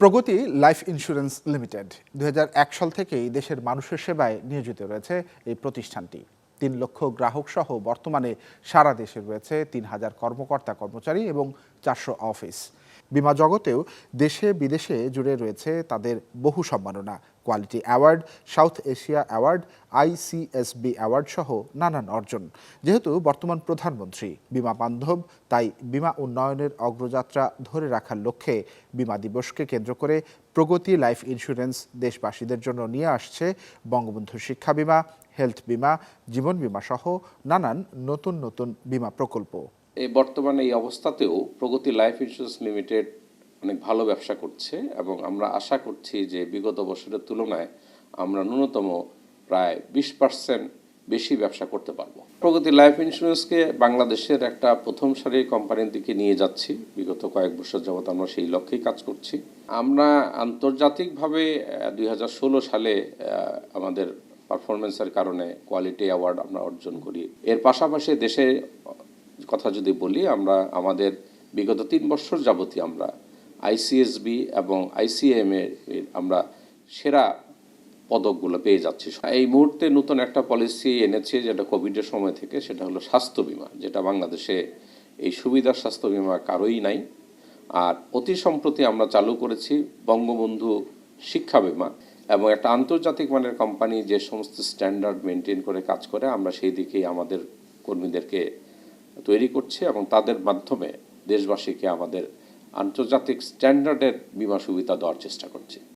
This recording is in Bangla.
প্রগতি লাইফ ইন্স্যুরেন্স লিমিটেড, দুই হাজার এক সাল থেকেই দেশের মানুষের সেবায় নিয়োজিত রয়েছে এই প্রতিষ্ঠানটি। তিন লক্ষ গ্রাহক সহ বর্তমানে সারা দেশে রয়েছে তিন হাজার কর্মকর্তা কর্মচারী এবং চারশো অফিস বিমা জগতেও দেশে বিদেশে জুড়ে রয়েছে তাদের বহু সম্মাননা। Quality award South Asia award ICSB award সহ নানান অর্জন। যেহেতু বর্তমান প্রধানমন্ত্রী বিমা বান্ধব, তাই বিমা উন্নয়নের অগ্রযাত্রা ধরে রাখার লক্ষ্যে বিমা দিবসকে কেন্দ্র করে প্রগতি লাইফ ইন্স্যুরেন্স দেশবাসীদের জন্য নিয়ে আসছে বঙ্গবন্ধু শিক্ষা বিমা, হেলথ বিমা, জীবন বিমা সহ নানান নতুন নতুন বিমা প্রকল্প। এই বর্তমানে এই অবস্থাতেও প্রগতি লাইফ ইন্স্যুরেন্স লিমিটেড অনেক ভালো ব্যবসা করছে এবং আমরা আশা করছি যে বিগত বছরের তুলনায় আমরা ন্যূনতম প্রায় বিশ পার্সেন্ট বেশি ব্যবসা করতে পারব। প্রগতি লাইফ ইন্স্যুরেন্সকে বাংলাদেশের একটা প্রথম সারির কোম্পানির দিকে নিয়ে যাচ্ছি। বিগত কয়েক বছর যাবত আমরা সেই লক্ষ্যেই কাজ করছি। আমরা আন্তর্জাতিকভাবে দুই হাজার ষোলো সালে আমাদের পারফরমেন্সের কারণে কোয়ালিটি অ্যাওয়ার্ড আমরা অর্জন করি। এর পাশাপাশি দেশে কথা যদি বলি, আমরা আমাদের বিগত তিন বছর যাবতীয় আমরা আইসিএসবি এবং আইসিএম এর আমরা সেরা পদকগুলো পেয়ে যাচ্ছি। এই মুহূর্তে নতুন একটা পলিসি এনেছে যেটা কোভিডের সময় থেকে, সেটা হলো স্বাস্থ্য বিমা, যেটা বাংলাদেশে এই সুবিধার স্বাস্থ্য বিমা কারোই নাই। আর অতি সম্প্রতি আমরা চালু করেছি বঙ্গবন্ধু শিক্ষা বিমা এবং একটা আন্তর্জাতিক মানের কোম্পানি যে সমস্ত স্ট্যান্ডার্ড মেনটেন করে কাজ করে, আমরা সেই দিকেই আমাদের কর্মীদেরকে তৈরি করছে এবং তাদের মাধ্যমে দেশবাসীকে আমাদের আন্তর্জাতিক স্ট্যান্ডার্ডের বিমা সুবিধা দেওয়ার চেষ্টা করছি।